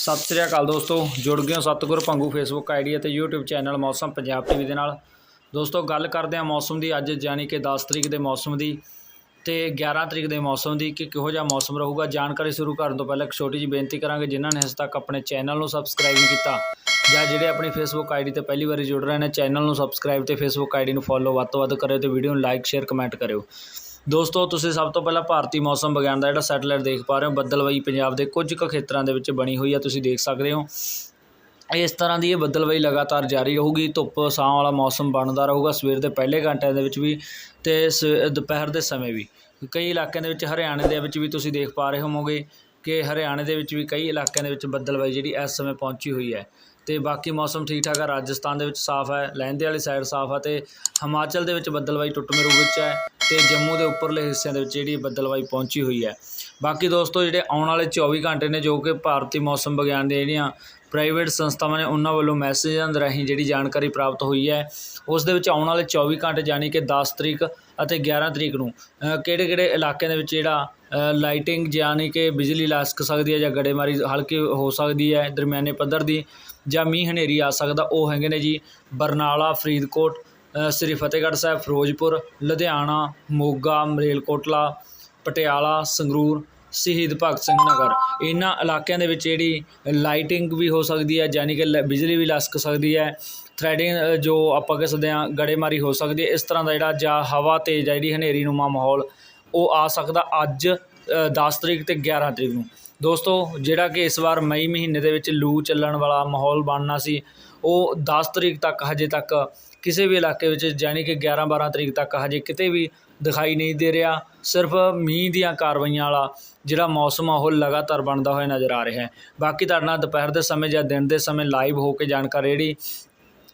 ਸਤਿ ਸ੍ਰੀ ਅਕਾਲ ਦੋਸਤੋ, ਜੁੜ ਗਏ ਹੋ ਸਤਿਗੁਰ ਪੰਗੂ ਫੇਸਬੁੱਕ ਆਈਡੀ ਅਤੇ YouTube channel Mausam Punjab TV ਦੇ ਨਾਲ। ਦੋਸਤੋ, ਗੱਲ ਕਰਦੇ ਹਾਂ ਮੌਸਮ ਦੀ ਅੱਜ, ਯਾਨੀ ਕਿ 10 ਤਰੀਕ ਦੇ ਮੌਸਮ ਦੀ ਤੇ 11 ਤਰੀਕ ਦੇ ਮੌਸਮ ਦੀ ਕਿ ਕਿਹੋ ਜਿਹਾ ਮੌਸਮ ਰਹੂਗਾ। ਜਾਣਕਾਰੀ ਸ਼ੁਰੂ ਕਰਨ ਤੋਂ ਪਹਿਲਾਂ ਇੱਕ ਛੋਟੀ ਜਿਹੀ ਬੇਨਤੀ ਕਰਾਂਗੇ, ਜਿਨ੍ਹਾਂ ਨੇ ਹਜੇ ਤੱਕ ਆਪਣੇ ਚੈਨਲ ਨੂੰ ਸਬਸਕ੍ਰਾਈਬ ਨਹੀਂ ਕੀਤਾ ਜਾਂ ਜਿਹੜੇ ਆਪਣੀ ਫੇਸਬੁੱਕ ਆਈਡੀ ਤੇ ਪਹਿਲੀ ਵਾਰੀ ਜੁੜ ਰਹੇ ਨੇ, ਚੈਨਲ ਨੂੰ ਸਬਸਕ੍ਰਾਈਬ ਤੇ ਫੇਸਬੁੱਕ ਆਈਡੀ ਨੂੰ ਫੋਲੋ ਵੱਧ ਤੋਂ ਵੱਧ ਕਰਿਓ ਤੇ ਵੀਡੀਓ ਨੂੰ ਲਾਈਕ ਸ਼ੇਅਰ ਕਮੈਂਟ ਕਰਿਓ। ਦੋਸਤੋ, ਤੁਸੀਂ ਸਭ ਤੋਂ ਪਹਿਲਾਂ ਭਾਰਤੀ ਮੌਸਮ ਵਿਗਿਆਨ ਦਾ ਜਿਹੜਾ ਸੈਟੇਲਾਈਟ ਦੇਖ ਪਾ ਰਹੇ ਹੋ, ਬੱਦਲਵਾਈ ਪੰਜਾਬ ਦੇ ਕੁਝ ਕੁ ਖੇਤਰਾਂ ਦੇ ਵਿੱਚ ਬਣੀ ਹੋਈ ਆ, ਤੁਸੀਂ ਦੇਖ ਸਕਦੇ ਹੋ। ਇਸ ਤਰ੍ਹਾਂ ਦੀ ਇਹ ਬੱਦਲਵਾਈ ਲਗਾਤਾਰ ਜਾਰੀ ਰਹੂਗੀ, ਧੁੱਪ ਛਾਂ ਵਾਲਾ ਮੌਸਮ ਬਣਦਾ ਰਹੂਗਾ ਸਵੇਰ ਦੇ ਪਹਿਲੇ ਘੰਟਿਆਂ ਦੇ ਵਿੱਚ ਵੀ ਤੇ ਸ- ਦੁਪਹਿਰ ਦੇ ਸਮੇਂ ਵੀ। ਕਈ ਇਲਾਕਿਆਂ ਦੇ ਵਿੱਚ ਹਰਿਆਣੇ ਦੇ ਵਿੱਚ ਵੀ ਤੁਸੀਂ ਦੇਖ ਪਾ ਰਹੇ ਹੋਵੋਗੇ ਕਿ ਹਰਿਆਣੇ ਦੇ ਵਿੱਚ ਵੀ ਕਈ ਇਲਾਕਿਆਂ ਦੇ ਵਿੱਚ ਬੱਦਲਵਾਈ ਜਿਹੜੀ ਇਸ ਸਮੇਂ ਪਹੁੰਚੀ ਹੋਈ ਹੈ। ਤੇ ਬਾਕੀ ਮੌਸਮ ਠੀਕ ਠਾਕ ਹੈ ਰਾਜਸਥਾਨ ਦੇ ਵਿੱਚ ਸਾਫ਼ ਹੈ, ਲਹਿੰਦੇ ਵਾਲੀ ਸਾਈਡ ਸਾਫ਼ ਹੈ ਤੇ ਹਿਮਾਚਲ ਦੇ ਵਿੱਚ ਬੱਦਲਵਾਈ ਟੁੱਟਵੇਂ ਰੂਪ ਵਿੱਚ ਹੈ। ਤੇ ਜੰਮੂ ਦੇ ਉੱਪਰਲੇ ਹਿੱਸਿਆਂ ਦੇ ਵਿੱਚ ਜਿਹੜੀ ਬੱਦਲਵਾਈ ਪਹੁੰਚੀ ਹੋਈ ਹੈ। ਬਾਕੀ ਦੋਸਤੋ, ਜਿਹੜੇ ਆਉਣ ਵਾਲੇ 24 ਘੰਟੇ ਨੇ, ਜੋ ਕਿ ਭਾਰਤੀ ਮੌਸਮ ਵਿਗਿਆਨ ਦੇ ਜਿਹੜੀਆਂ ਪ੍ਰਾਈਵੇਟ ਸੰਸਥਾਵਾਂ ਨੇ, ਉਹਨਾਂ ਵੱਲੋਂ ਮੈਸੇਜਾਂ ਦੇ ਰਾਹੀਂ ਜਿਹੜੀ ਜਾਣਕਾਰੀ ਪ੍ਰਾਪਤ ਹੋਈ ਹੈ। ਉਸ ਦੇ ਵਿੱਚ ਆਉਣ ਵਾਲੇ 24 ਘੰਟੇ ਯਾਨੀ ਕਿ 10 ਤਰੀਕ ਅਤੇ 11 ਤਰੀਕ ਨੂੰ ਕਿਹੜੇ ਕਿਹੜੇ ਇਲਾਕਿਆਂ ਦੇ ਵਿੱਚ ਜਿਹੜਾ ਲਾਈਟਿੰਗ ਯਾਨੀ ਕਿ ਬਿਜਲੀ ਲਸਕ ਸਕਦੀ ਹੈ ਜਾਂ ਗੜੇਮਾਰੀ ਹਲਕੀ ਹੋ ਸਕਦੀ ਹੈ, ਦਰਮਿਆਨੇ ਪੱਧਰ ਦੀ ਜਾਂ ਮੀਂਹ ਹਨੇਰੀ ਆ ਸਕਦਾ, ਉਹ ਹੈਗੇ ਨੇ ਜੀ ਬਰਨਾਲਾ, ਫਰੀਦਕੋਟ ਸ੍ਰੀ ਫਤਿਹਗੜ੍ਹ ਸਾਹਿਬ ਫਿਰੋਜ਼ਪੁਰ ਲੁਧਿਆਣਾ ਮੋਗਾ ਮਰੇਲਕੋਟਲਾ ਪਟਿਆਲਾ ਸੰਗਰੂਰ ਸ਼ਹੀਦ ਭਗਤ ਸਿੰਘ ਨਗਰ। ਇਹਨਾਂ ਇਲਾਕਿਆਂ ਦੇ ਵਿੱਚ ਜਿਹੜੀ ਲਾਈਟਿੰਗ ਵੀ ਹੋ ਸਕਦੀ ਹੈ ਯਾਨੀ ਕਿ ਲ- ਬਿਜਲੀ ਵੀ ਲਸਕ ਸਕਦੀ ਹੈ ਥ੍ਰੈਡਿੰਗ ਜੋ ਆਪਾਂ ਕਹਿ ਸਕਦੇ ਹਾਂ ਗੜੇਮਾਰੀ ਹੋ ਸਕਦੀ ਹੈ ਇਸ ਤਰ੍ਹਾਂ ਦਾ ਜਿਹੜਾ ਜਾਂ ਹਵਾ ਤੇਜ਼ ਆ ਜਿਹੜੀ ਹਨੇਰੀ ਨੂਮਾ ਮਾਹੌਲ ਉਹ ਆ ਸਕਦਾ ਅੱਜ ਅ, 10 ਤਰੀਕ ਤੇ 11 ਤਰੀਕ ਨੂੰ। ਦੋਸਤੋ ਜਿਹੜਾ ਕਿ ਇਸ ਵਾਰ ਮਈ ਮਹੀਨੇ ਦੇ ਵਿੱਚ ਲੂ ਚੱਲਣ ਵਾਲਾ ਮਾਹੌਲ ਬਣਨਾ ਸੀ ਉਹ 10 ਤਰੀਕ ਤੱਕ ਹਜੇ ਤੱਕ ਕਿਸੇ ਵੀ ਇਲਾਕੇ ਵਿੱਚ, ਜਾਣੀ ਕਿ 11 12 ਤਰੀਕ ਤੱਕ ਹਜੇ ਕਿਤੇ ਵੀ ਦਿਖਾਈ ਨਹੀਂ ਦੇ ਰਿਹਾ। ਸਿਰਫ ਮੀਂਹ ਦੀਆਂ ਕਾਰਵਾਈਆਂ ਵਾਲਾ ਜਿਹੜਾ ਮੌਸਮ ਆ, ਉਹ ਲਗਾਤਾਰ ਬਣਦਾ ਹੋਇਆ ਨਜ਼ਰ ਆ ਰਿਹਾ ਹੈ। ਬਾਕੀ ਤੁਹਾਡੇ ਨਾਲ ਦੁਪਹਿਰ ਦੇ ਸਮੇਂ ਜਾਂ ਦਿਨ ਦੇ ਸਮੇਂ ਲਾਈਵ ਹੋ ਕੇ ਜਾਣਕਾਰੀ ਜਿਹੜੀ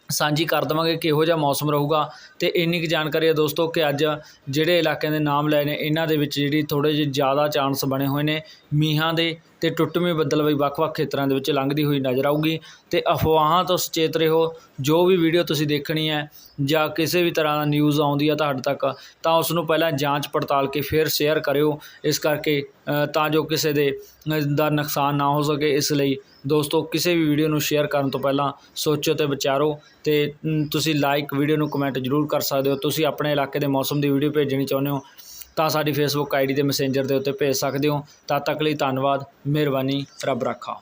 ਸਾਂਝੀ ਕਰ ਦੇਵਾਂਗੇ ਕਿਹੋ ਜਿਹਾ ਮੌਸਮ ਰਹੂਗਾ। ਤੇ ਇੰਨੀ ਕੁ ਜਾਣਕਾਰੀ ਹੈ ਦੋਸਤੋ ਕਿ ਅੱਜ ਜਿਹੜੇ ਇਲਾਕਿਆਂ ਦੇ ਨਾਮ ਲਏ ਨੇ, ਇਹਨਾਂ ਦੇ ਵਿੱਚ ਜਿਹੜੀ ਥੋੜੇ ਜਿਹੇ ਜ਼ਿਆਦਾ ਚਾਂਸ ਬਣੇ ਹੋਏ ਨੇ ਮੀਂਹਾਂ ਦੇ। ਤੇ ਟੁੱਟਵੀਂ ਬੱਦਲਵਾਈ ਵੱਖ-ਵੱਖ ਖੇਤਰਾਂ ਦੇ ਵਿੱਚ ਲੰਘਦੀ ਹੋਈ ਨਜ਼ਰ ਆਊਗੀ। ਤੇ ਅਫਵਾਹਾਂ ਤੋਂ ਸੁਚੇਤ ਰਹੋ। ਜੋ ਵੀ ਵੀਡੀਓ ਤੁਸੀਂ ਦੇਖਣੀ ਹੈ ਜਾਂ ਕਿਸੇ ਵੀ ਤਰ੍ਹਾਂ ਦਾ ਨਿਊਜ਼ ਆਉਂਦੀ ਹੈ ਤੁਹਾਡੇ ਤੱਕ, ਤਾਂ ਉਸ ਨੂੰ ਪਹਿਲਾਂ ਜਾਂਚ ਪੜਤਾਲ ਕੇ ਫਿਰ ਸ਼ੇਅਰ ਕਰਿਓ। ਇਸ ਕਰਕੇ ਤਾਂ ਜੋ ਕਿਸੇ ਦੇ ਦਾ ਨੁਕਸਾਨ ਨਾ ਹੋ ਸਕੇ, ਇਸ ਲਈ ਦੋਸਤੋ ਕਿਸੇ ਵੀ ਵੀਡੀਓ ਨੂੰ ਸ਼ੇਅਰ ਕਰਨ ਤੋਂ ਪਹਿਲਾਂ ਸੋਚੋ ਤੇ ਵਿਚਾਰੋ। ਤੇ ਤੁਸੀਂ ਲਾਈਕ ਵੀਡੀਓ ਨੂੰ ਕਮੈਂਟ ਜ਼ਰੂਰ ਕਰ ਸਕਦੇ ਹੋ। ਤੁਸੀਂ ਆਪਣੇ ਇਲਾਕੇ ਦੇ ਮੌਸਮ ਦੀ ਵੀਡੀਓ ਭੇਜਣੀ ਚਾਹੁੰਦੇ ਹੋ ਤਾਂ ਸਾਡੀ ਫੇਸਬੁੱਕ ਆਈਡੀ ਤੇ ਮੈਸੇਂਜਰ ਦੇ ਉੱਤੇ ਭੇਜ ਸਕਦੇ ਹੋ। ਤਦ ਤੱਕ ਲਈ ਧੰਨਵਾਦ, ਮਿਹਰਬਾਨੀ, ਰੱਬ ਰਾਖਾ।